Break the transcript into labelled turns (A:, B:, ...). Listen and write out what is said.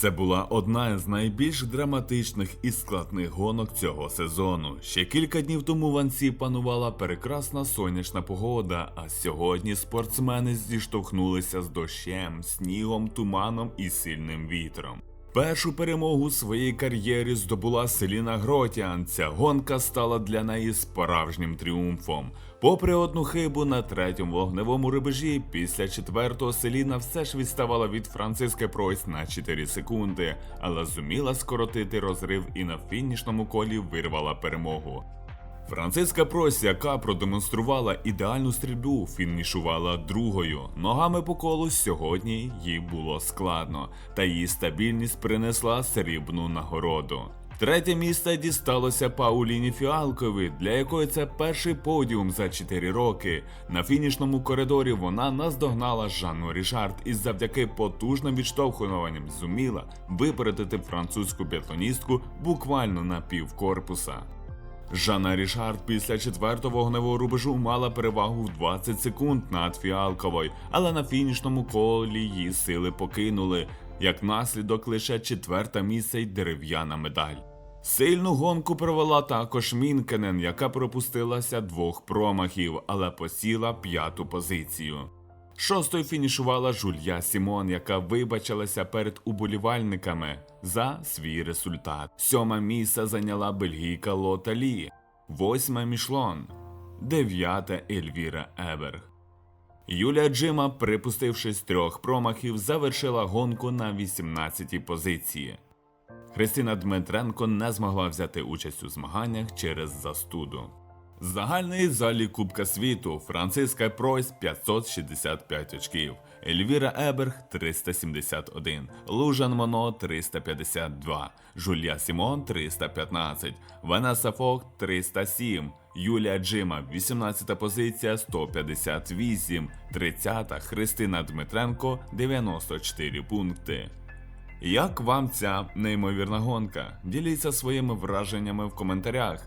A: Це була одна з найбільш драматичних і складних гонок цього сезону. Ще кілька днів тому в Ансі панувала прекрасна сонячна погода, а сьогодні спортсмени зіштовхнулися з дощем, снігом, туманом і сильним вітром. Першу перемогу у своїй кар'єрі здобула Селіна Гротіан. Ця гонка стала для неї справжнім тріумфом. Попри одну хибу на третьому вогневому рубежі, після четвертого Селіна все ж відставала від Франциски Пройс на 4 секунди, але зуміла скоротити розрив і на фінішному колі вирвала перемогу. Франциска Прось, яка продемонструвала ідеальну стрільбу, фінішувала другою. Ногами по колу сьогодні їй було складно, та її стабільність принесла срібну нагороду. Третє місце дісталося Пауліні Фіалкові, для якої це перший подіум за 4 роки. На фінішному коридорі вона наздогнала Жанну Рішард і завдяки потужним відштовхуванням зуміла випередити французьку біатлоністку буквально на пів корпуса. Жанна Рішард після четвертого вогневого рубежу мала перевагу в 20 секунд над Фіалковою, але на фінішному колі її сили покинули. Як наслідок лише четверте місце й дерев'яна медаль. Сильну гонку провела також Мінкенен, яка пропустилася двох промахів, але посіла п'яту позицію. Шостою фінішувала Жулья Сімон, яка вибачилася перед уболівальниками за свій результат. Сьоме місце зайняла бельгійка Лота Лі, восьме Мішлон, дев'яте Ельвіра Еберг. Юлія Джима, припустившись трьох промахів, завершила гонку на 18-й позиції. Христина Дмитренко не змогла взяти участь у змаганнях через застуду. Загальний залі Кубка світу Франциска Пройс 565 очків, Ельвіра Еберг 371, Лужан Моно 352, Жулія Сімон 315, Ванеса Фок 307, Юлія Джима 18 позиція 158, 30 Христина Дмитренко 94 пункти. Як вам ця неймовірна гонка? Діліться своїми враженнями в коментарях.